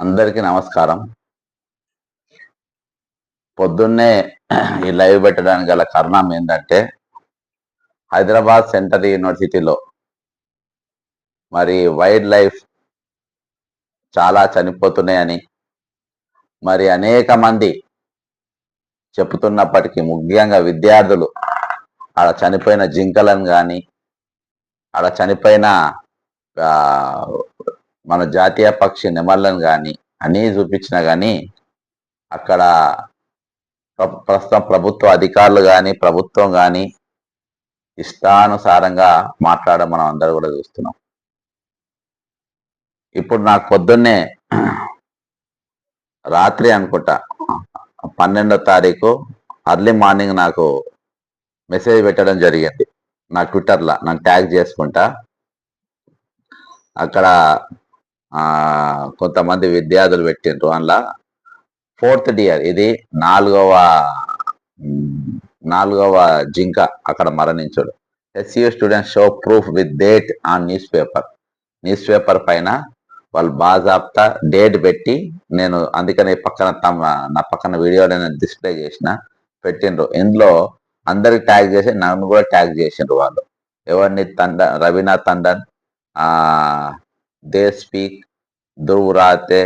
అందరికీ నమస్కారం. పొద్దున్నే ఈ లైవ్ పెట్టడానికి గల కారణం ఏంటంటే హైదరాబాద్ సెంట్రల్ యూనివర్సిటీలో మరి వైల్డ్ లైఫ్ చాలా చనిపోతున్నాయని మరి అనేక మంది చెప్తున్నప్పటికీ ముఖ్యంగా విద్యార్థులు ఆడ చనిపోయిన జింకలను కానీ ఆడ చనిపోయిన మన జాతీయ పక్షి నెమళ్ళను కానీ అన్నీ చూపించినా కానీ అక్కడ ప్రస్తుతం ప్రభుత్వ అధికారులు కానీ ప్రభుత్వం కానీ ఇష్టానుసారంగా మాట్లాడడం మనం అందరూ కూడా చూస్తున్నాం. ఇప్పుడు నాకు పొద్దున్నే రాత్రి అనుకుంటా పన్నెండో తారీఖు అర్లీ మార్నింగ్ నాకు మెసేజ్ పెట్టడం జరిగింది. నా ట్విట్టర్లో నన్ను ట్యాగ్ చేసుకుంటా. అక్కడ కొంతమంది విద్యార్థులు పెట్టిండ్రు. అందులో ఫోర్త్ డియర్ ఇది నాలుగవ నాలుగవ జింక అక్కడ మరణించాడు. SCU student show proof with date on newspaper newspaper పైన వాళ్ళు బాజాబ్తా డేట్ పెట్టి నేను అందుకని పక్కన తమ నా పక్కన వీడియో నేను డిస్ప్లే చేసిన పెట్టిండ్రు. ఇందులో అందరికి ట్యాగ్ చేసి నన్ను కూడా ట్యాగ్ చేసిండ్రు వాళ్ళు. ఎవరిని Tandon Ravinath Tandon they speak Dhruv చచ్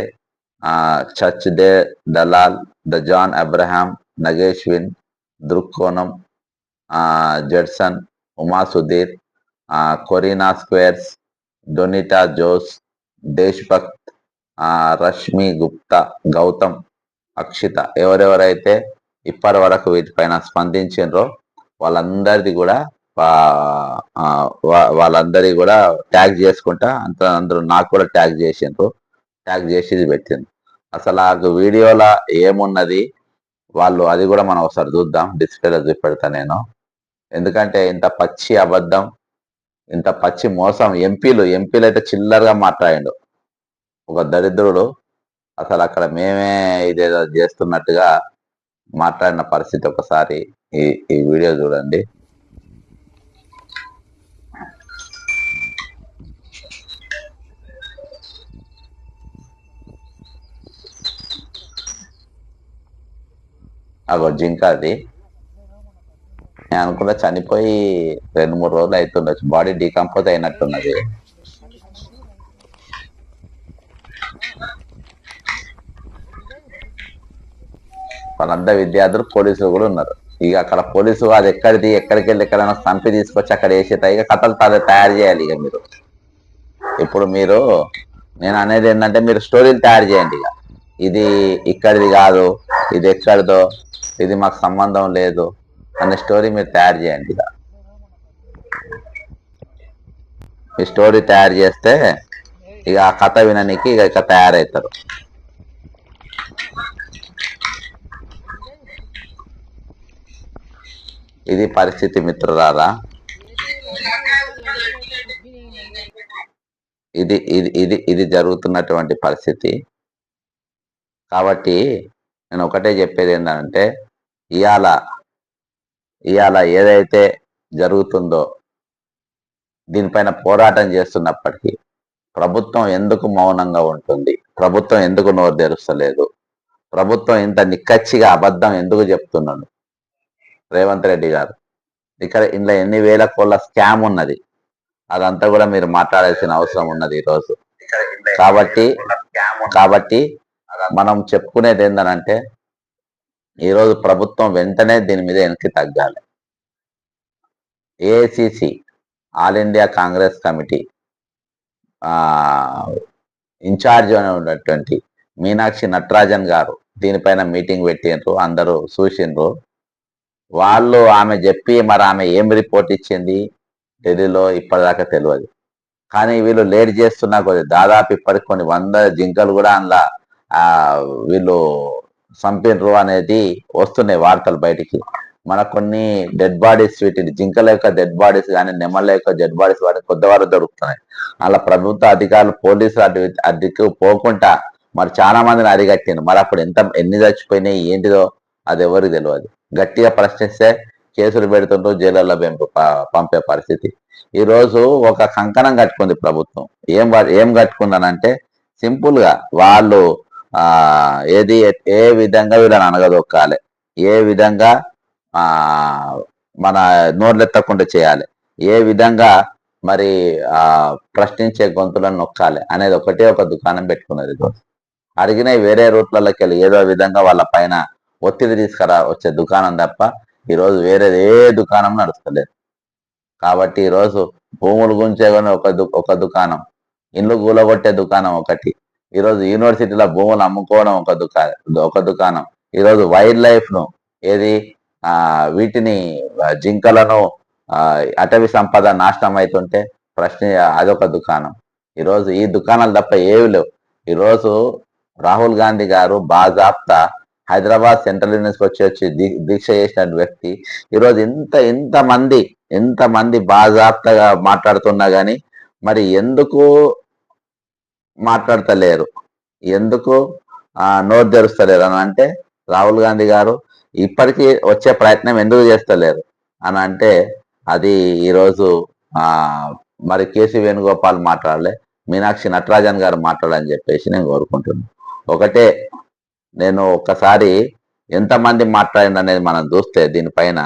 church they Dalal the John Abraham నగేష్విన్ దృక్కోణం ఆ, జెడ్సన్ ఉమా సుధీర్ కొరీనా స్క్వేర్స్ డొనిటా జోస్ దేశ్భక్త్ రష్మి గుప్తా గౌతమ్ అక్షిత ఎవరెవరైతే ఇప్పటి వరకు వీటిపైన స్పందించిండ్రో వాళ్ళందరిది కూడా వాళ్ళందరి కూడా ట్యాగ్ చేసుకుంటా అంత అందరూ నాకు కూడా ట్యాగ్ చేసిండ్రు. ట్యాగ్ చేసి పెట్టింది పెట్టిండ్రు. అసలు ఆ వీడియోలో ఏమున్నది? వాళ్ళు అది కూడా మనం ఒకసారి చూద్దాం. డిస్ప్లేలో చూపెడతా నేను. ఎందుకంటే ఇంత పచ్చి అబద్ధం ఇంత పచ్చి మోసం. ఎంపీలు ఎంపీలు అయితే చిల్లరగా మాట్లాడిండు. ఒక దరిద్రుడు. అసలు అక్కడ మేమే ఇదేదో చేస్తున్నట్టుగా మాట్లాడిన పరిస్థితి ఒకసారి. ఈ ఈ వీడియో చూడండి. అగో జింక అది. నేను అనుకున్నా చనిపోయి రెండు మూడు రోజులు అవుతుండొచ్చు బాడీ డీకంపోజ్ అయినట్టున్నది. వాళ్ళంతా విద్యార్థులు పోలీసులు కూడా ఉన్నారు. ఇక అక్కడ పోలీసు అది ఎక్కడిది ఎక్కడికి వెళ్ళి ఎక్కడైనా చంపి తీసుకొచ్చి అక్కడ వేసేట. ఇక కథలు తా- తయారు చేయాలి ఇక మీరు. ఇప్పుడు మీరు నేను అనేది ఏంటంటే మీరు స్టోరీలు తయారు చేయండి ఇక. ఇది ఇక్కడిది కాదు ఇది ఎక్కడిదో. ఇది మాకు సంబంధం లేదు అనే స్టోరీ మీరు తయారు చేయండి ఇక. మీ స్టోరీ తయారు చేస్తే ఇక ఆ కథ విననికి ఇక ఇక తయారవుతారు ఇది పరిస్థితి మిత్రురారా ఇది ఇది ఇది ఇది జరుగుతున్నటువంటి పరిస్థితి. కాబట్టి నేను ఒకటే చెప్పేది ఏంటంటే ఇవాళ ఇవాళ ఏదైతే జరుగుతుందో దీనిపైన పోరాటం చేస్తున్నప్పటికీ ప్రభుత్వం ఎందుకు మౌనంగా ఉంటుంది? ప్రభుత్వం ఎందుకు నోరు తెరుస్తలేదు? ప్రభుత్వం ఇంత నిక్కచ్చిగా అబద్ధం ఎందుకు చెప్తున్నాడు రేవంత్ రెడ్డి గారు. ఇక్కడ ఇందులో ఎన్ని వేల కోళ్ళ స్కామ్ ఉన్నది? అదంతా కూడా మీరు మాట్లాడాల్సిన అవసరం ఉన్నది ఈరోజు. కాబట్టి కాబట్టి మనం చెప్పుకునేది ఏంటనంటే ఈరోజు ప్రభుత్వం వెంటనే దీని మీద వెనక్కి తగ్గాలి. AICC all India Congress committee ఆ ఇన్ఛార్జ్ అనే ఉన్నటువంటి మీనాక్షి నటరాజన్ గారు దీనిపైన మీటింగ్ పెట్టిండ్రు అందరూ చూసిండ్రు. వాళ్ళు ఆమె చెప్పి మరి ఆమె ఏం రిపోర్ట్ ఇచ్చింది ఢిల్లీలో ఇప్పటిదాకా తెలియదు కానీ వీళ్ళు లేట్ చేస్తున్నా కొద్ది దాదాపు ఇప్పటికి కొన్ని వంద జింకలు కూడా అందులో వీళ్ళు చంపినరు అనేది వస్తున్నాయి వార్తలు బయటికి. మన కొన్ని డెడ్ బాడీస్ వీటిని జింకల యొక్క డెడ్ బాడీస్ కానీ నెమళ్ళ యొక్క డెడ్ బాడీస్ వాటిని కొద్దివారు దొరుకుతున్నాయి. అలా ప్రభుత్వ అధికారులు పోలీసులు అడ్డు అడ్డుకు పోకుండా మరి చాలా మందిని అరిగట్టింది మరి అప్పుడు ఎంత ఎన్ని చచ్చిపోయినాయి ఏంటిదో అది ఎవరికి తెలియదు గట్టిగా ప్రశ్నిస్తే కేసులు పెడుతుంటూ జైళ్ళల్లో పెంపు పంపే పరిస్థితి. ఈరోజు ఒక కంకణం కట్టుకుంది ప్రభుత్వం. ఏం ఏం కట్టుకుందనంటే సింపుల్గా వాళ్ళు ఆ ఏది ఏ విధంగా వీళ్ళని అనగదొక్కాలి? ఏ విధంగా ఆ మన నోర్లెత్తకుండా చేయాలి? ఏ విధంగా మరి ఆ ప్రశ్నించే గొంతులను నొక్కాలి? అనేది ఒకటే ఒక దుకాణం పెట్టుకున్నది అడిగిన వేరే రూట్లలోకి వెళ్ళి ఏదో విధంగా వాళ్ళ పైన ఒత్తిడి తీసుకురా వచ్చే దుకాణం తప్ప ఈరోజు వేరే ఏ దుకాణం నడుస్తలేదు. కాబట్టి ఈరోజు భూములు గుంచే ఒక దు ఒక దుకాణం ఇల్లు కూలగొట్టే దుకాణం ఒకటి ఈరోజు యూనివర్సిటీలో భూములు అమ్ముకోవడం ఒక దుకాణం ఒక దుకాణం. ఈరోజు వైల్డ్ లైఫ్ను ఏది? వీటిని జింకలను అటవీ సంపద నాశనం అవుతుంటే ప్రశ్న అదొక దుకాణం. ఈరోజు ఈ దుకాణాలు తప్ప ఏవి లేవు. ఈరోజు రాహుల్ గాంధీ గారు బాజాప్తా హైదరాబాద్ సెంట్రల్ యూనివర్సిటీ వచ్చి వచ్చి దీక్ష చేసిన వ్యక్తి. ఈరోజు ఇంత ఇంతమంది ఇంతమంది బాజాప్తగా మాట్లాడుతున్నా కానీ మరి ఎందుకు మాట్లాడతలేరు. ఎందుకు? నోరు తెరుస్తలేరు. అని అంటే రాహుల్ గాంధీ గారు ఇప్పటికీ వచ్చే ప్రయత్నం ఎందుకు చేస్తలేరు? అని అంటే అది ఈరోజు మరి కేసీ వేణుగోపాల్ మాట్లాడలే మీనాక్షి నటరాజన్ గారు మాట్లాడని చెప్పేసి నేను కోరుకుంటున్నాను ఒకటే నేను ఒక్కసారి ఎంతమంది మాట్లాడింది అనేది మనం చూస్తే దీనిపైన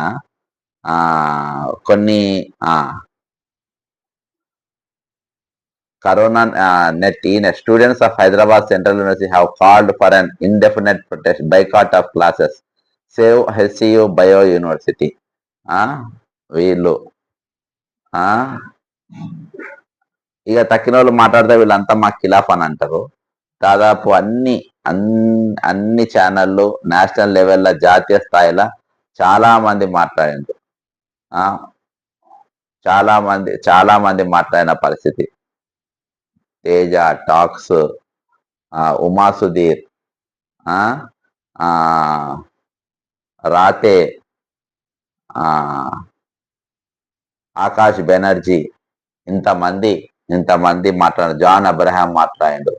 కొన్ని corona net net students of Hyderabad central university have called for an indefinite protest boycott of classes save HCU bio university ఆ వీళ్ళు. ఆ? ఇక తక్కిన వాళ్ళు మాట్లాడితే వీళ్ళంతా మా ఖిలాఫ్ అని అంటారు. దాదాపు అన్ని అన్ని అన్ని ఛానళ్ళు నేషనల్ లెవెల్లో జాతీయ స్థాయిలో చాలా మంది మాట్లాడిండ్రు. చాలా మంది చాలా మంది మాట్లాడిన పరిస్థితి. తేజ టాక్స్ ఉమా సుధీర్ రాతే ఆకాష్ బెనర్జీ ఇంతమంది ఇంతమంది మాట్లాడు జాన్ అబ్రహాం మాట్లాడు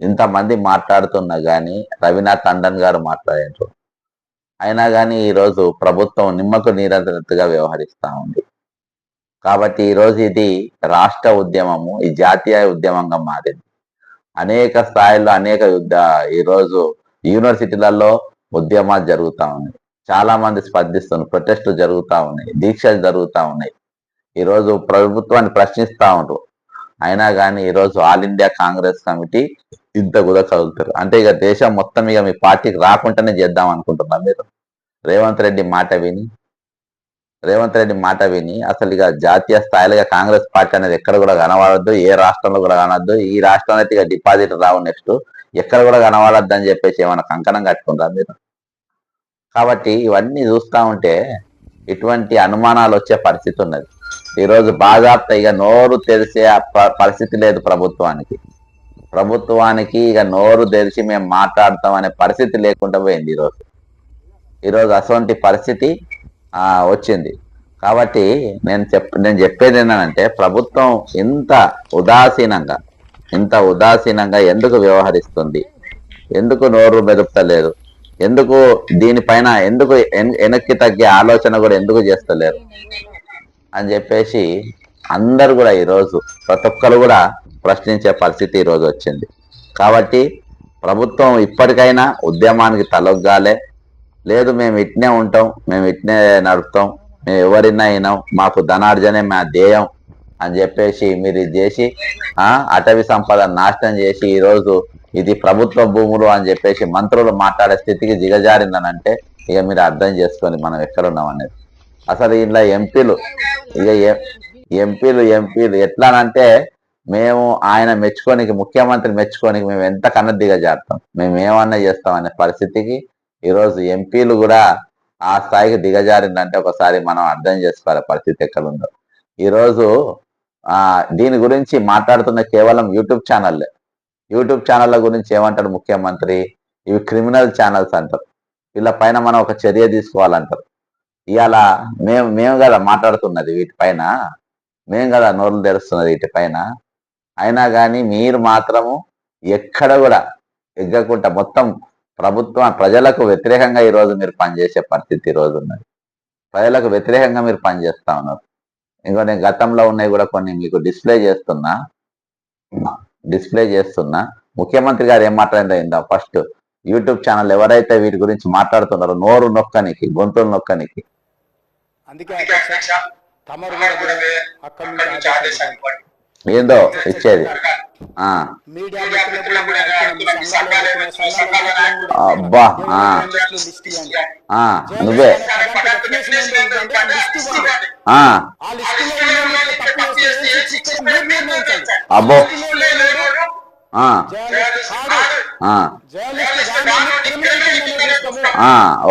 ఇంతమంది మాట్లాడుతున్నా కానీ రవినాథ్ టండన్ గారు మాట్లాడిండ్రు. అయినా కానీ ఈరోజు ప్రభుత్వం నిమ్మకు నీరంతగా వ్యవహరిస్తూ ఉంది. కాబట్టి ఈరోజు ఇది రాష్ట్ర ఉద్యమము ఈ జాతీయ ఉద్యమంగా మారింది. అనేక స్థాయిల్లో అనేక యుద్ధ ఈరోజు యూనివర్సిటీలలో ఉద్యమాలు జరుగుతా ఉన్నాయి. చాలా మంది స్పందిస్తున్నారు ప్రొటెస్టులు జరుగుతా ఉన్నాయి దీక్షలు జరుగుతా ఉన్నాయి. ఈరోజు ప్రభుత్వాన్ని ప్రశ్నిస్తూ ఉంటారు అయినా కానీ ఈరోజు ఆల్ ఇండియా కాంగ్రెస్ కమిటీ ఇంత కూడా చదువుతారు. అంటే ఇక దేశం మొత్తం ఇక మీ పార్టీకి రాకుండానే చేద్దాం అనుకుంటున్నా మీరు. రేవంత్ రెడ్డి మాట విని రేవంత్ రెడ్డి మాట విని అసలు ఇక జాతీయ స్థాయిలో కాంగ్రెస్ పార్టీ అనేది ఎక్కడ కూడా కనబడద్దు ఏ రాష్ట్రంలో కూడా కనవద్దు ఈ రాష్ట్రంలో అయితే ఇక డిపాజిట్ రావు నెక్స్ట్ ఎక్కడ కూడా కనబడద్దు అని చెప్పేసి ఏమైనా కంకణం కట్టుకుందా మీరు? కాబట్టి ఇవన్నీ చూస్తా ఉంటే ఇటువంటి అనుమానాలు వచ్చే పరిస్థితి ఉన్నది. ఈరోజు బాజాప్త ఇక నోరు తెరిసే పరిస్థితి లేదు ప్రభుత్వానికి. ప్రభుత్వానికి ఇక నోరు తెరిచి మేము మాట్లాడతాం అనే పరిస్థితి లేకుండా పోయింది ఈరోజు. ఈరోజు అటువంటి పరిస్థితి వచ్చింది. కాబట్టి నేను చెప్ నేను చెప్పేది ఏంటంటే ప్రభుత్వం ఇంత ఉదాసీనంగా ఇంత ఉదాసీనంగా ఎందుకు వ్యవహరిస్తుంది? ఎందుకు నోరు మెదుపుతలేదు? ఎందుకు దీనిపైన ఎందుకు వెనక్కి తగ్గే ఆలోచన కూడా ఎందుకు చేస్తలేరు? అని చెప్పేసి అందరు కూడా ఈరోజు ప్రతి ఒక్కరు కూడా ప్రశ్నించే పరిస్థితి ఈరోజు వచ్చింది. కాబట్టి ప్రభుత్వం ఇప్పటికైనా ఉద్యమానికి తలొగ్గాలే. లేదు మేము ఇట్నే ఉంటాం మేము ఇట్నే నడుపుతాం మేము ఎవరినా అయినాం మాకు ధనార్జనే మా ధ్యేయం అని చెప్పేసి మీరు ఇది చేసి అటవీ సంపద నాశనం చేసి ఈరోజు ఇది ప్రభుత్వ భూములు అని చెప్పేసి మంత్రులు మాట్లాడే స్థితికి దిగజారిందనంటే ఇక మీరు అర్థం చేసుకొని మనం ఎక్కడున్నాం అనేది. అసలు ఇలా ఎంపీలు ఇక ఎంపీలు ఎంపీలు ఎట్లానంటే మేము ఆయన మెచ్చుకోనికి ముఖ్యమంత్రి మెచ్చుకోనికి మేము ఎంత కన్నా దిగజారుతాం? మేము ఏమన్నా చేస్తాం అనే పరిస్థితికి ఈరోజు ఎంపీలు కూడా ఆ స్థాయికి దిగజారిందంటే ఒకసారి మనం అర్థం చేసుకోవాలి పరిస్థితి ఎక్కడ ఉందో ఈరోజు ఆ దీని గురించి మాట్లాడుతున్న కేవలం యూట్యూబ్ ఛానల్లే. యూట్యూబ్ ఛానళ్ళ గురించి ఏమంటాడు ముఖ్యమంత్రి? ఇవి క్రిమినల్ ఛానల్స్ అంటారు. వీళ్ళ పైన మనం ఒక చర్య తీసుకోవాలంటారు. ఇవాళ మేము మేము కదా మాట్లాడుతున్నది వీటిపైన మేము కదా నోర్లు తెరుస్తున్నది వీటిపైన అయినా కానీ మీరు మాత్రము ఎక్కడ కూడా ఎగ్గకుండా మొత్తం ప్రభుత్వం ప్రజలకు వ్యతిరేకంగా ఈ రోజు మీరు పనిచేసే పరిస్థితి ఈ రోజు ఉన్నది. ప్రజలకు వ్యతిరేకంగా మీరు పనిచేస్తా ఉన్నారు. ఇంకో నేను గతంలో ఉన్నాయి కూడా కొన్ని మీకు డిస్ప్లే చేస్తున్నా. డిస్ప్లే చేస్తున్నా. ముఖ్యమంత్రి గారు ఏం మాట్లాడిందో ఫస్ట్ యూట్యూబ్ ఛానల్ ఎవరైతే వీటి గురించి మాట్లాడుతున్నారో నోరు నొక్కనికి గొంతులు నొక్కనికి. అందుకే తమరు కూడా అక్కడి నుంచి ఆదేశాలు. ఏందో ఇచ్చేది. అబ్బా నువ్వే. అబ్బో.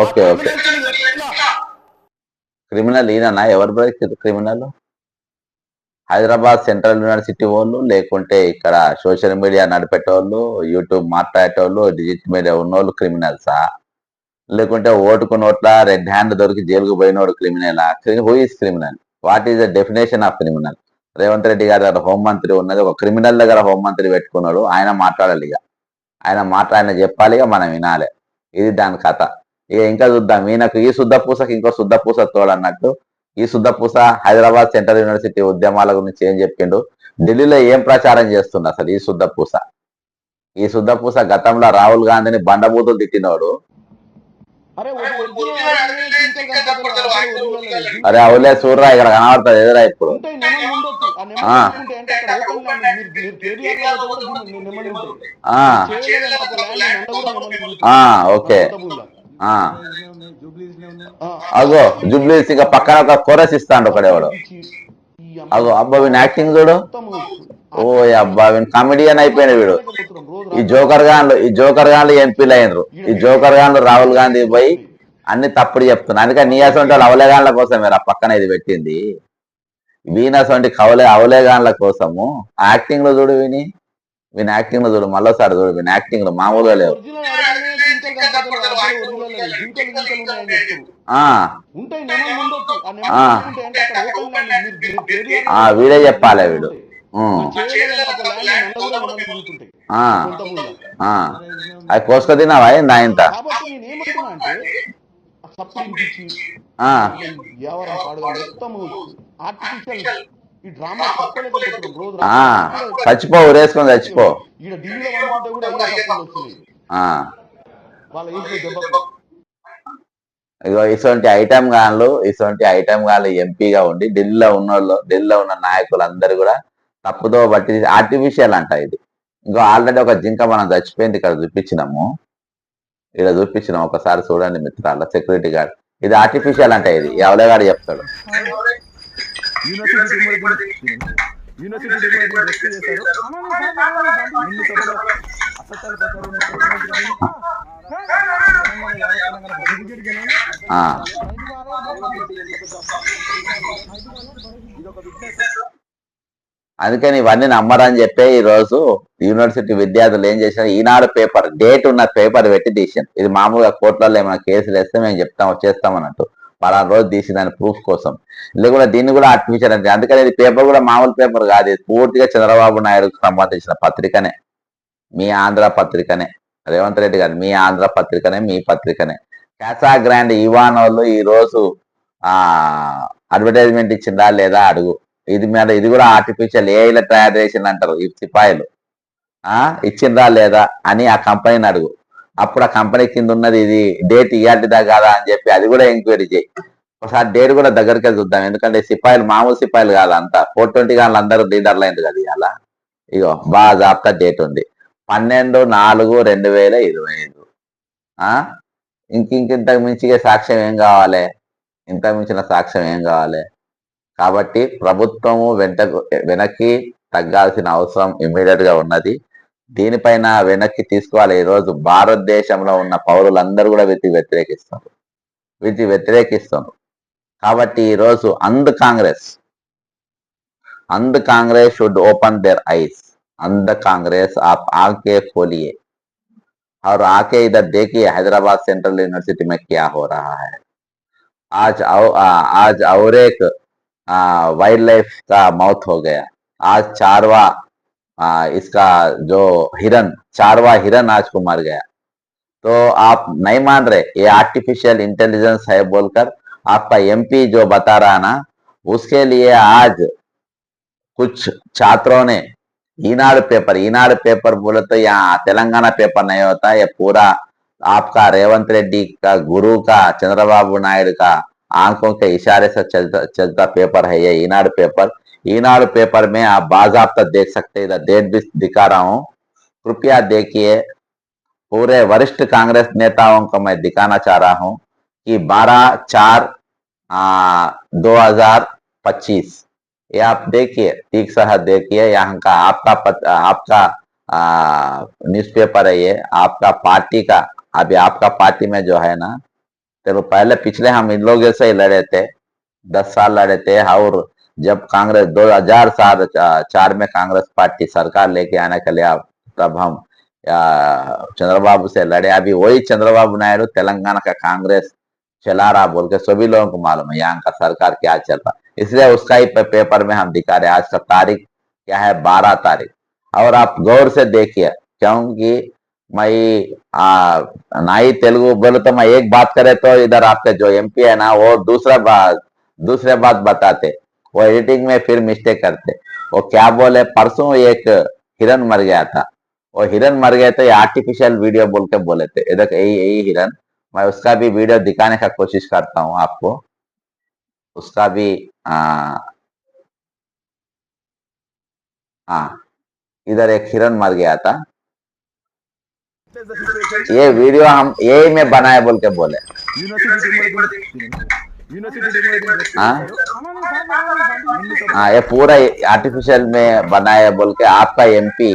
Okay okay. క్రిమినల్ ఈయననా ఎవరు break criminal? Hyderabad central university వాళ్ళు లేకుంటే ఇక్కడ సోషల్ మీడియా నడిపేటోళ్ళు యూట్యూబ్ మాట్లాడేటోళ్ళు డిజిటల్ మీడియా ఉన్నోళ్ళు క్రిమినల్సా లేకుంటే ఓటుకు నోట్ల రెడ్ హ్యాండ్ దొరికి జైలుకు పోయినోడు క్రిమినలా who is criminal what is the definition of criminal Revanth Reddy గారి దగ్గర హోంమంత్రి ఉన్నది ఒక క్రిమినల్ దగ్గర హోంమంత్రి పెట్టుకున్నాడు ఆయన మాట్లాడాలి ఇక. ఆయన మాట ఆయన చెప్పాలి ఇక మనం వినాలి. ఇది దాని కథ. ఇక ఇంకా చూద్దాం ఈయనకు ఈ శుద్ధ పూసకి ఇంకో శుద్ధ పూస తోడన్నట్టు ఈ శుద్ధ పూస హైదరాబాద్ సెంట్రల్ యూనివర్సిటీ ఉద్యమాల గురించి ఏం చెప్పిండు? ఢిల్లీలో ఏం ప్రచారం చేస్తుండు అసలు ఈ శుద్ధ పూస ఈ శుద్ధ పూస గతంలో రాహుల్ గాంధీని బండబూతులు తిట్టినోడు. అరే అవులే సూర్రా ఇక్కడ కనబడుతుంది ఎదురా ఇప్పుడు? ఓకే. అగో జూబ్లీస్ ఇక పక్కన ఒక కొరస్ ఇస్తాండు ఒకడెవడు అగో అబ్బా వీని యాక్టింగ్ చూడు. ఓ అబ్బా వీని కామెడియన్ అయిపోయిన వీడు. ఈ జోకర్ గాన్లు ఈ జోకర్ గాన్లు ఎంపీలు అయినరు? ఈ జోకర్ గాన్లు రాహుల్ గాంధీ పోయి అన్ని తప్పుడు చెప్తున్నా. అందుకని నీ అసొంటి వాళ్ళు అవలేగాన్ల కోసం మీరు ఆ పక్కన ఇది పెట్టింది. వీనసొంటి కవలే అవలేగాన్ల కోసము. యాక్టింగ్లో చూడు విని. వీని యాక్టింగ్లో చూడు మళ్ళీసారి చూడు వీని యాక్టింగ్లో మామూలుగా లేవు. వీడే చెప్పాలి వీడు. అది కోసుక తిన్నావా? ఏంది ఇంత? చచ్చిపో ఊరేసుకొని చచ్చిపో. ఇగో ఇటువంటి ఐటమ్ గాన్లు ఇటువంటి ఐటమ్ గాన్లు ఎంపీగా ఉండి ఢిల్లీలో ఉన్నోళ్ళు ఢిల్లీలో ఉన్న నాయకులు అందరు కూడా తప్పుదో బట్టి ఆర్టిఫిషియల్ అంట ఇది. ఇంకో ఆల్రెడీ ఒక జింక మనం చచ్చిపోయింది ఇక్కడ చూపించినాము. ఇక్కడ చూపించినాం ఒకసారి చూడండి మిత్రాల సెక్యూరిటీ గార్డ్. ఇది ఆర్టిఫిషియల్ అంట ఇది. ఎవలేగాడు చెప్తాడు. యూనివర్సిటీ అందుకని ఇవన్నీ నమ్మరని చెప్పే ఈ రోజు యూనివర్సిటీ విద్యార్థులు ఏం చేశారు? ఈనాడు పేపర్ డేట్ ఉన్న పేపర్ పెట్టి తీసాను ఇది మామూలుగా కోర్టులలో ఏమైనా కేసులు వేస్తే మేము చెప్తాం వచ్చేస్తాం అన్నట్టు. పలానా రోజు తీసిందని ప్రూఫ్ కోసం. లేకుండా దీన్ని కూడా ఆర్టిఫిషియల్ అంటే అందుకని ఇది పేపర్ కూడా మామూలు పేపర్ కాదు. ఇది పూర్తిగా చంద్రబాబు నాయుడుకు సంబంధించిన పత్రికనే. మీ ఆంధ్ర పత్రికనే. రేవంత్ రెడ్డి గారు మీ ఆంధ్ర పత్రికనే మీ పత్రికనే. క్యాసా గ్రాండ్ ఇవాన్ వాళ్ళు ఈ రోజు ఆ అడ్వర్టైజ్మెంట్ ఇచ్చిందా లేదా అడుగు. ఇది మీద ఇది కూడా ఆర్టిఫిషియల్ ఏఐల తయారు చేసింది అంటారు ఈ సిపాయిలు. ఆ ఇచ్చిందా లేదా అని ఆ కంపెనీని అడుగు. అప్పుడు ఆ కంపెనీ కింద ఉన్నది ఇది డేట్ ఇయాటిదా కాదా అని చెప్పి అది కూడా ఎంక్వైరీ చేయి. ఒకసారి డేట్ కూడా దగ్గరికి చూద్దాం. ఎందుకంటే సిపాయిలు మామూలు సిపాయిలు కాదు అంతా ఫోర్ ట్వంటీ కానీ అందరూ లీడర్లు అయింది కదా ఇవాళ ఇగో బాగా జాబ్తా డేట్ ఉంది. పన్నెండు నాలుగు రెండు వేల ఇరవై ఐదు. ఇంక ఇంక ఇంతకు మించిగా సాక్ష్యం ఏం కావాలి? ఇంత మించిన సాక్ష్యం ఏం కావాలి? కాబట్టి ప్రభుత్వము వెంట వెనక్కి తగ్గాల్సిన అవసరం ఇమ్మీడియట్గా ఉన్నది. దీనిపైన వెనక్కి తీసుకోవాలి. ఈరోజు భారతదేశంలో ఉన్న పౌరులందరూ కూడా వీటి వ్యతిరేకిస్తారు. వీటి వ్యతిరేకిస్తారు. కాబట్టి ఈరోజు and Congress and Congress should open their eyes अंध कांग्रेस आप आके खोलिए। और आके इधर देखिए हैदराबाद सेंट्रल यूनिवर्सिटी में क्या हो रहा है। आज औ, आ, आज और एक वाइल्ड लाइफ का मौत हो गया। आज चारवा आ, इसका जो हिरन चारवा हिरन आज को मर गया। तो आप नहीं मान रहे ये आर्टिफिशियल इंटेलिजेंस है बोलकर आपका एमपी जो बता रहा ना उसके लिए आज कुछ छात्रों ने ईनाड पेपर ईनाड पेपर बोले तो यहाँ तेलंगाना पेपर नहीं होता, ये पूरा आपका रेवंत रेड्डी का, गुरु का, चंद्रबाबू नायडू का आँखों के इशारे से चलता चलता पेपर है ये ईनाड पेपर। ईनाड पेपर में आप बाजाबता देख सकते हैं, इधर डेट भी दिखा रहा हूँ। कृपया देखिए, पूरे वरिष्ठ कांग्रेस नेताओं को मैं दिखाना चाह रहा हूँ कि 12 चार दो हज़ार पच्चीस ये आप देखिए ठीक सह देखिए यहाँ का आपका पत, आपका न्यूज़पेपर है ये आपका पार्टी का अभी आपका पार्टी में जो है ना तो पहले पिछले हम इन लोगों से ही लड़े थे दस साल लड़े थे और जब कांग्रेस 2000 साल चार में कांग्रेस पार्टी सरकार लेके आने के लिए तब हम चंद्रबाबु से लड़े अभी वही चंद्रबाबू नायडू तेलंगाना का कांग्रेस चला रहा बोल के सभी लोगों को मालूम है यहाँ का सरकार क्या चल रहा। इसलिए उसका ही पेपर में हम दिखा रहे आज का तारीख क्या है बारह तारीख। और आप गौर से देखिए क्योंकि मैं आ, ना ही तेलुगु बोले तो मैं एक बात करे तो इधर आपके जो एमपी है ना वो दूसरा बात दूसरे बात बताते। वो एडिटिंग में फिर मिस्टेक करते। वो क्या बोले परसों एक हिरन मर गया था। वो हिरन मर गए ये आर्टिफिशियल वीडियो बोल के बोले थे। इधर यही यही हिरन मैं उसका भी वीडियो दिखाने का कोशिश करता हूँ आपको। उसका भी हाँ इधर एक हिरन मर गया था। ये वीडियो हम यही में बनाए बोल के बोले। हाँ ये पूरा आर्टिफिशियल में बनाए बोल के आपका एमपी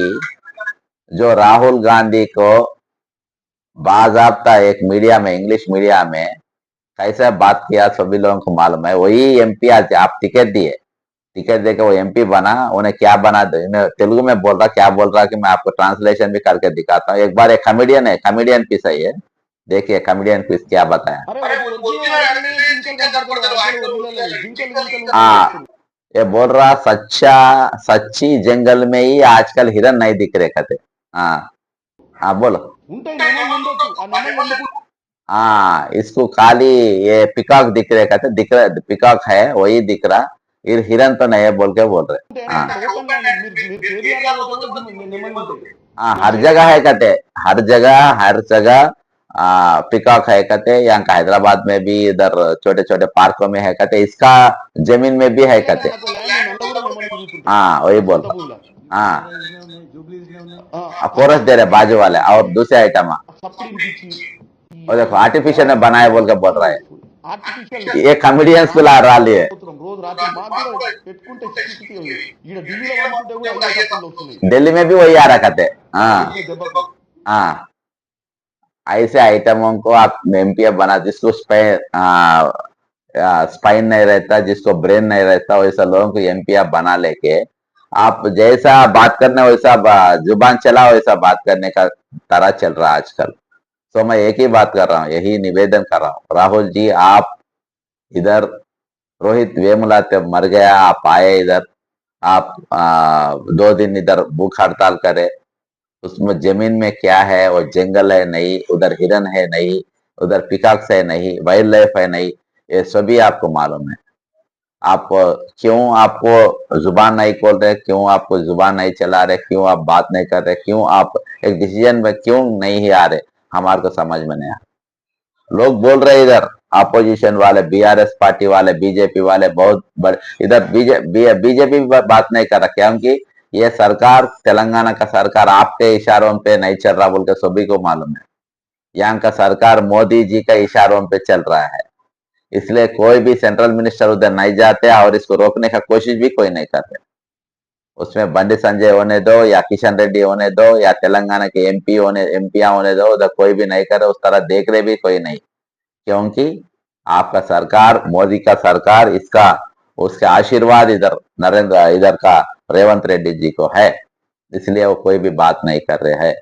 जो राहुल गांधी को बाजाबता एक मीडिया में इंग्लिश मीडिया में कैसे बात किया सभी लोगों को मालूम है। वही एमपी आज आप टिकट दिए। टिकट देकर वो एमपी बना उन्हें क्या बना तेलुगु में बोल रहा क्या बोल रहा कि मैं आपको ट्रांसलेशन भी करके दिखाता हूँ। एक बार एक कॉमेडियन है कॉमेडियन पीस है ये। देखिए कॉमेडियन पीस क्या बताया हाँ ये बोल रहा सच्चा सच्ची जंगल में ही आजकल हिरन नहीं दिख रहे कहते। हाँ। हाँ बोलो। ఉంటాయి నెమళ్ళు ఉండొచ్చు ఆ నెమళ్ళు ఎందుకు हाँ इसको खाली ये पिकॉक दिख रहे कहते दिख रहा पिकॉक है वही दिख रहा ये हिरन तो नहीं है बोल के बोल रहे ఉంటాయి हाँ అక్కడ ఓపెన్ గా ఉంది. మీరు మీరు కేబీఆర్ లో పోతే కూడా నెమ- నెమళ్ళు ఉంటాయి हाँ हर जगह है कहते हर जगह हर जगह आ, पिकॉक है कहते यहाँ का हैदराबाद में भी इधर छोटे छोटे पार्कों में है कहते इसका जमीन में भी है कहते నాకు ల్యాండ్ నల్ల కూడా నెమళ్ళు తిరుగుతుంటాయి हाँ वही बोल సొంత భూమిలో. हाँ ఆ, कोरस दे रहे बाजू वाले और दूसरे आइटम సబ్సిడీ ఇచ్చి और देखो आर्टिफिशियल में बनाया बोल के बोल रहा है ఆర్టిఫిషియల్ ये कॉमेडियंस को ला रहा लिए రోజు రాత్రి మాకు కూడా పెట్టుకుంటే స్థితి ఉంది. ఈడ ఢిల్లీలో వండుకుంటే కూడా ఐదు సబ్సిడీలు వస్తున్నాయి दिल्ली में भी वही आ रहा कहते हाँ ఇదే దెబ్బకు हाँ ऐसे आइटमों को आप एमपीएफ बना जिसको स्पाइन नहीं रहता जिसको ब्रेन नहीं रहता वैसा लोगों को एमपीएफ बना लेके आप जैसा बात करने वैसा ज़ुबान चला वैसा बात करने का तरह चल रहा है आजकल। तो मैं एक ही बात कर रहा हूँ यही निवेदन कर रहा हूँ। राहुल जी आप इधर रोहित वेमुला ते मर गया आप आए इधर आप आ, दो दिन इधर भूख हड़ताल करे। उसमें ज़मीन में क्या है? वो जंगल है नहीं उधर हिरन है नहीं उधर पिकाक्स है नहीं वाइल्ड लाइफ है नहीं ये सभी आपको मालूम है। आप क्यों आपको ज़ुबान नहीं खोल रहे? क्यों आपको ज़ुबान नहीं चला रहे? क्यों आप बात नहीं कर रहे? क्यों आप एक डिसीज़न में क्यों नहीं ही आ रहे? हमारे को समझ में नहीं आ लोग बोल रहे इधर अपोजिशन वाले बीआरएस पार्टी वाले बीजेपी वाले बहुत बड़े, इधर बीजे बीजेपी भी बात नहीं कर रहा। क्योंकि ये सरकार, तेलंगाना का सरकार आपके इशारों पे नहीं चल रहा बोल के सभी को मालूम है। यहाँ का सरकार मोदी जी का इशारों पे चल रहा है। इसलिए कोई भी सेंट्रल मिनिस्टर उधर नहीं जाते और इसको रोकने का कोशिश भी कोई नहीं करते। उसमें बंडी संजय होने दो या किशन रेड्डी होने दो या तेलंगाना के एमपी होने एमपिया होने दो, उधर कोई भी नहीं करे, उस तरह देख रहे भी कोई नहीं। क्योंकि आपका सरकार, मोदी का सरकार, इसका, उसके आशीर्वाद इधर, नरेंद्र, इधर का रेवंत रेड्डी जी को है। इसलिए वो कोई भी बात नहीं कर रहे हैं।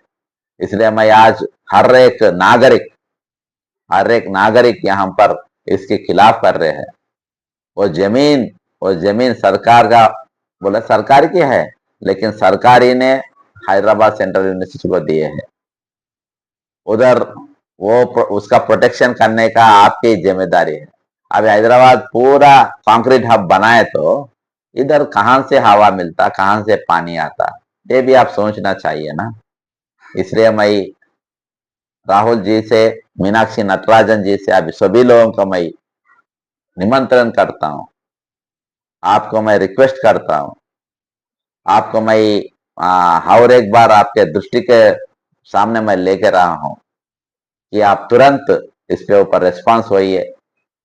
इसलिए मैं आज हर एक नागरिक, हर एक नागरिक यहाँ पर इसके खिलाफ कर रहे हैं। वो ज़मीन वो ज़मीन सरकार का, बोला सरकार की है, लेकिन सरकार ने हैदराबाद सेंट्रल यूनिवर्सिटी को दिए है। उधर वो उसका प्रोटेक्शन करने का आपकी ज़िम्मेदारी है। अभी हैदराबाद पूरा कंक्रीट हब बनाए तो इधर कहाँ से हवा मिलता, कहाँ से पानी आता, ये भी आप सोचना चाहिए ना। इसलिए मैं राहुल जी से, मीनाक्षी नटराजन जी से अभी सभी लोगों को मैं निमंत्रण करता हूँ। आपको मैं रिक्वेस्ट करता हूँ। आपको मैं और एक बार आपके दृष्टि के सामने मैं लेके रहा हूँ कि आप तुरंत इसके ऊपर रिस्पांस होइए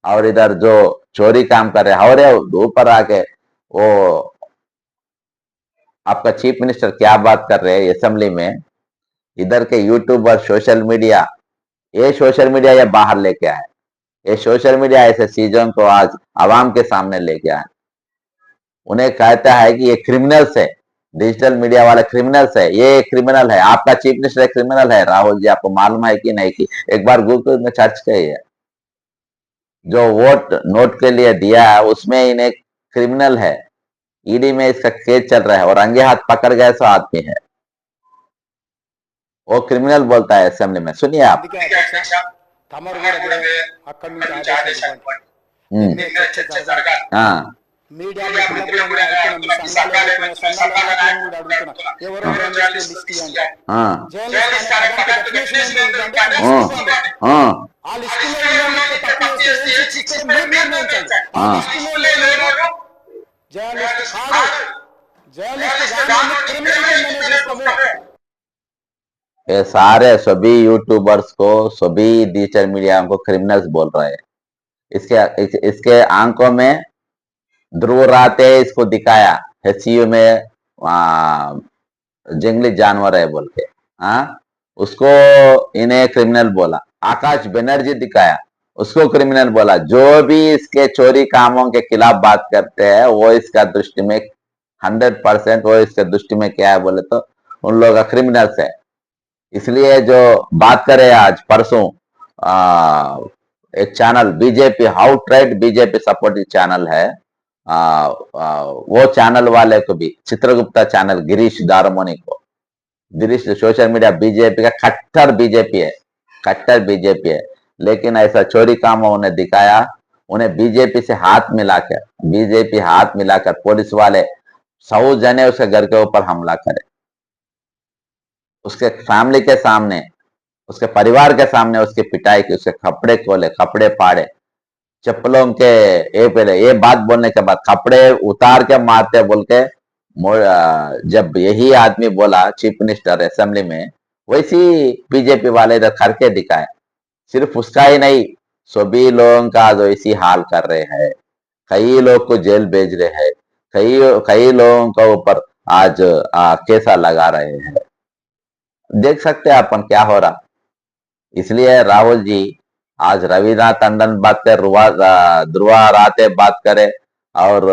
और इधर जो चोरी काम कर रहे और ऊपर आके वो आपका चीफ मिनिस्टर क्या बात कर रहे हैं असेंबली में इधर के यूट्यूबर सोशल मीडिया ये सोशल मीडिया ये बाहर लेके आए। ये सोशल मीडिया ऐसे चीज़ों को आज आवाम के सामने लेके आए। उन्हें कहता है कि ये क्रिमिनल्स है डिजिटल मीडिया वाले क्रिमिनल्स है, ये क्रिमिनल है, आपका चीफ मिनिस्टर क्रिमिनल है, राहुल जी, आपको मालूम है कि नहीं कि एक बार गूगल में सर्च करिए। जो वोट नोट के लिए दिया है, उसमें इन्हें क्रिमिनल है। ईडी में इसका केस चल रहा है और अंगे हाथ पकड़ गए सो आदमी है। ఓ క్రిమినల్ బోల్తా అసెంబ్లీ మే సునియే ఆప్ తమరు కూడా అక్కడి నుంచి ఆదేశాలు మీడియా జర్నలిస్ట్ జర్నలిస్ట్ ये सारे सभी यूट्यूबर्स को सभी डिजिटल मीडिया को क्रिमिनल्स बोल रहे हैं। इसके इस, इसके आँखों में ध्रुव राते इसको दिखाया एच में आ, जंगली जानवर है बोल के हाँ? उसको इन्हें क्रिमिनल बोला। आकाश बनर्जी दिखाया उसको क्रिमिनल बोला। जो भी इसके चोरी कामों के खिलाफ बात करते हैं वो इसका दृष्टि में हंड्रेड परसेंट वो इसके दृष्टि में क्या है बोले तो उन लोग का क्रिमिनल्स है। इसलिए जो बात करें आज परसों एक channel BJP how trade BJP supportive channel है। आ, आ, वो चैनल वाले को भी चित्रगुप्ता चैनल गिरीश दारमोनी को। गिरीश सोशल मीडिया बीजेपी का कट्टर बीजेपी है कट्टर बीजेपी है। लेकिन ऐसा चोरी काम उन्हें दिखाया उन्हें बीजेपी से हाथ मिलाकर बीजेपी हाथ मिलाकर पुलिस वाले सौ जने उसके घर के ऊपर हमला करे। उसके फैमिली के सामने उसके परिवार के सामने उसकी पिटाई की उसके कपड़े खोले कपड़े पाड़े चप्पलों के ये पहले ये बात बोलने के बाद कपड़े उतार के मारते बोल के जब यही आदमी बोला चीफ मिनिस्टर असेंबली में वैसी बीजेपी वाले इधर करके दिखाए सिर्फ़ उसका ही नहीं सभी लोगों का जो इसी हाल कर रहे हैं कई लोग को जेल भेज रहे हैं कई कई लोगों के ऊपर आज आ, केसा लगा रहे हैं। देख सकते हैं अपन क्या हो रहा। इसलिए राहुल जी, आज रविनाथ टंडन बात करे ध्रुवा राते बात करे और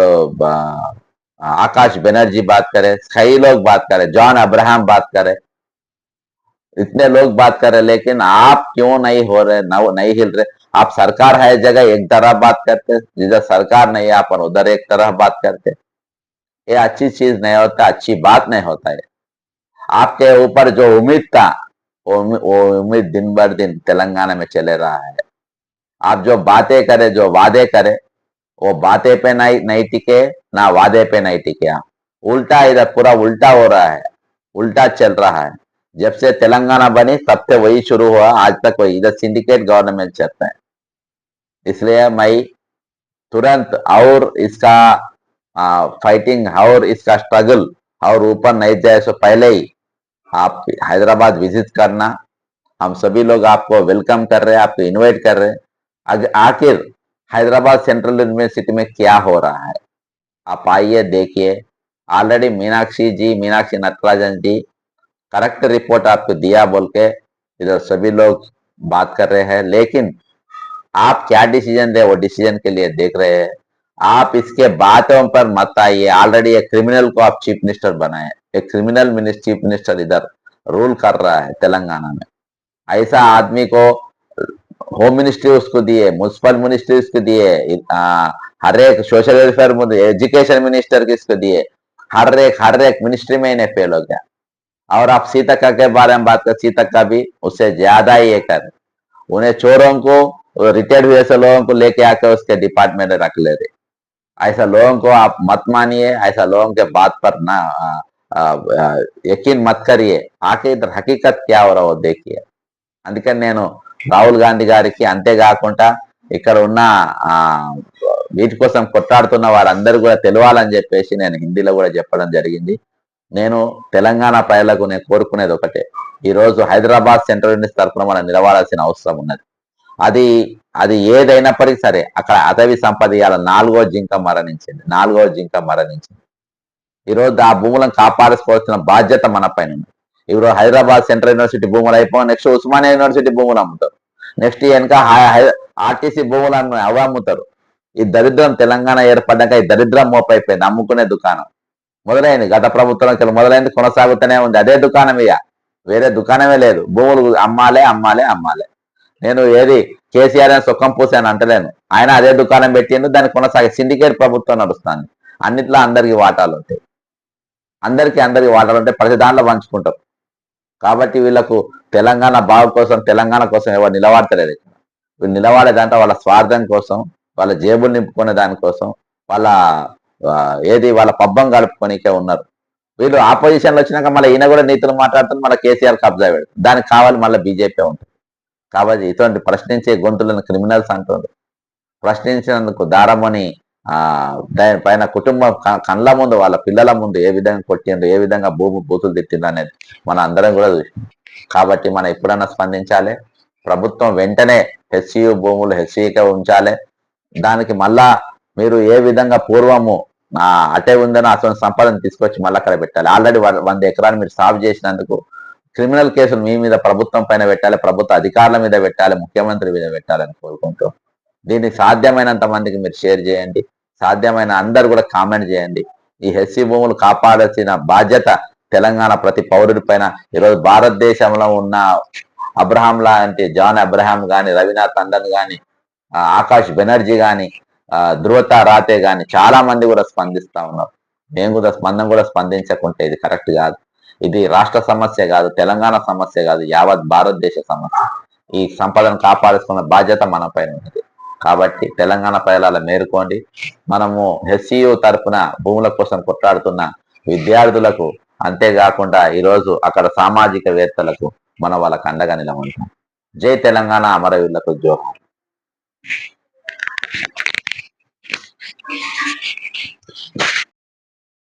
आकाश बनर्जी बात करे, कई लोग बात करे, जॉन अब्राहम बात करे। इतने लोग बात कर, लेकिन आप क्यों नहीं हो रहे नहीं हिल रहे? आप सरकार है जगह एक तरह बात करते, जिधर सरकार नहीं है अपन उधर एक तरह बात करते। ये अच्छी चीज़ नहीं होता, अच्छी बात नहीं होता है आपके ऊपर जो उम्मीद था वो उम्मीद दिन भर दिन तेलंगाना में चले रहा है। आप जो बातें करे जो वादे करे वो बातें पे नहीं नहीं टिके ना वादे पे नहीं टिके उल्टा इधर पूरा उल्टा हो रहा है उल्टा चल रहा है। जब से तेलंगाना बनी तब से वही शुरू हुआ आज तक वही। इधर सिंडिकेट गवर्नमेंट चलता है। इसलिए मैं तुरंत और इसका आ, फाइटिंग और इसका स्ट्रगल और ऊपर नहीं जाए सो पहले ही आप हैदराबाद विज़िट करना। हम सभी लोग आपको वेलकम कर रहे हैं, आपको इनवाइट कर रहे हैं। आखिर हैदराबाद सेंट्रल यूनिवर्सिटी में क्या हो रहा है? आप आइए, देखिए। Already Meenakshi ji, Meenakshi Natarajan ji correct report आपको दिया बोल के इधर सभी लोग बात कर रहे हैं। लेकिन आप क्या डिसीज़न दे वो डिसीज़न के लिए देख रहे हैं। आप इसके बातों पर मत आइए। ऑलरेडी एक क्रिमिनल को आप चीफ मिनिस्टर बनाए। एक क्रिमिनल मिनिस्टर चीफ मिनिस्टर इधर रूल कर रहा है तेलंगाना में। ऐसा आदमी को होम मिनिस्ट्री उसको दिए म्यूनसिपल मिनिस्ट्री उसको दिए हर एक सोशल वेलफेयर एजुकेशन मिनिस्टर किसको दिए। हर एक हर एक मिनिस्ट्री में इन्हें फेल हो गया। और आप सीतक्का के बारे में बात कर, सीतक्का भी उससे ज़्यादा ही कर। उन्हें चोरों को रिटायर्ड हुए ऐसे लोगों को लेके आकर उसके डिपार्टमेंट में रख ले रहे। ऐसा लोगों को आप मत मानिए, ऐसा लोगों के बात पर ना యకీన్ మత్ కరియే ఇద్దరు హకీకత్ క్యా హో దేఖియే. అందుకని నేను రాహుల్ గాంధీ గారికి అంతేకాకుండా ఇక్కడ ఉన్న ఆ వీటి కోసం కొట్లాడుతున్న వారందరూ కూడా తెలవాలని చెప్పేసి నేను హిందీలో కూడా చెప్పడం జరిగింది. నేను తెలంగాణ ప్రజలకు నేను కోరుకునేది ఒకటే. ఈ రోజు హైదరాబాద్ సెంట్రల్ యూనివర్సిటీ తరఫున మనం నిలవాల్సిన అవసరం ఉన్నది. అది అది ఏదైనప్పటికీ సరే అక్కడ అటవీ సంపద ఇవాళ నాలుగో జింక మరణించింది నాలుగో జింక మరణించింది. ఈరోజు ఆ భూములను కాపాడుకోవాల్సిన బాధ్యత మన పైన ఉంది. ఇప్పుడు హైదరాబాద్ సెంట్రల్ యూనివర్సిటీ భూములు అయిపో నెక్స్ట్ ఉస్మానియా యూనివర్సిటీ భూములు అమ్ముతారు. నెక్స్ట్ వెనక ఆర్టీసీ భూములు అమ్ము- అవి అమ్ముతారు. ఈ దరిద్రం తెలంగాణ ఏర్పడ్డాక ఈ దరిద్రం మోపైపోయింది అమ్ముకునే దుకాణం. మొదలైంది గత ప్రభుత్వం మొదలైంది కొనసాగుతూనే ఉంది. అదే దుకాణం ఇక వేరే దుకాణమే లేదు. భూములు అమ్మాలే అమ్మాలే అమ్మాలే. నేను ఏది కేసీఆర్ అని సుఖం పూసాను అంటలేను. ఆయన అదే దుకాణం పెట్టిండు దాన్ని కొనసాగి సిండికేట్ ప్రభుత్వం నడుస్తుంది. అన్నిట్లో అందరికి వాటాలు ఉంటాయి అందరికీ అందరికి వాటాలు ఉంటాయి ప్రతి దాంట్లో పంచుకుంటారు కాబట్టి వీళ్ళకు తెలంగాణ బాగు కోసం తెలంగాణ కోసం ఎవరు నిలబడతలేరు ఇక్కడ. వీళ్ళు నిలబడేదంటే వాళ్ళ స్వార్థం కోసం వాళ్ళ జేబులు నింపుకునే దానికోసం వాళ్ళ ఏది వాళ్ళ పబ్బం గడుపుకొనికే ఉన్నారు. వీళ్ళు ఆపోజిషన్లో వచ్చినాక మళ్ళీ ఈయన కూడా నీతులు మాట్లాడుతున్న మళ్ళీ కేసీఆర్ కబ్జా పెడతారు దానికి కావాలి మళ్ళీ బీజేపీ ఉంటుంది. కాబట్టి ఇటువంటి ప్రశ్నించే గొంతులను క్రిమినల్స్ అంటుంది ప్రశ్నించినందుకు దారమని దాని పైన కుటుంబం కళ్ళ ముందు వాళ్ళ పిల్లల ముందు ఏ విధంగా కొట్టిండ్రు ఏ విధంగా భూమి బూతులు తిట్టిండ్రు అనేది మన అందరం కూడా కాబట్టి మనం ఎప్పుడన్నా స్పందించాలి? ప్రభుత్వం వెంటనే హెచ్సియు భూములు హెచ్సికే ఉంచాలి. దానికి మళ్ళా మీరు ఏ విధంగా పూర్వము అటే ఉందని అసలు సంపాదన తీసుకొచ్చి మళ్ళీ అక్కడ పెట్టాలి. ఆల్రెడీ వంద ఎకరాలు మీరు సాగు చేసినందుకు క్రిమినల్ కేసులు మీ మీద ప్రభుత్వం పైన పెట్టాలి ప్రభుత్వ అధికారుల మీద పెట్టాలి ముఖ్యమంత్రి మీద పెట్టాలని కోరుకుంటూ దీన్ని సాధ్యమైనంత మందికి మీరు షేర్ చేయండి. సాధ్యమైన అందరు కూడా కామెంట్ చేయండి. ఈ హెచ్సి భూములు కాపాడాల్సిన బాధ్యత తెలంగాణ ప్రతి పౌరుడి పైన. ఈరోజు భారతదేశంలో ఉన్న అబ్రహాం లాంటి జాన్ అబ్రహాం గాని రవీనాథ్ టండన్ గాని ఆకాష్ బెనర్జీ గాని ధృవత రాతే గాని చాలా మంది కూడా స్పందిస్తా ఉన్నారు. మేము కూడా స్పందన కూడా స్పందించకుంటే ఇది కరెక్ట్ కాదు. ఇది రాష్ట్ర సమస్య కాదు తెలంగాణ సమస్య కాదు యావత్ భారతదేశ సమస్య. ఈ సంపదను కాపాడుకున్న బాధ్యత మన పైన ఉన్నది. కాబట్టి తెలంగాణ ప్రజలాల మేరుకోండి. మనము హెచ్సియు తరఫున భూముల కోసం కొట్లాడుతున్న విద్యార్థులకు అంతేకాకుండా ఈరోజు అక్కడ సామాజికవేత్తలకు మనం వాళ్ళకు అండగా నిలబడతాం. జై తెలంగాణ అమరవీరులకు జోహార్.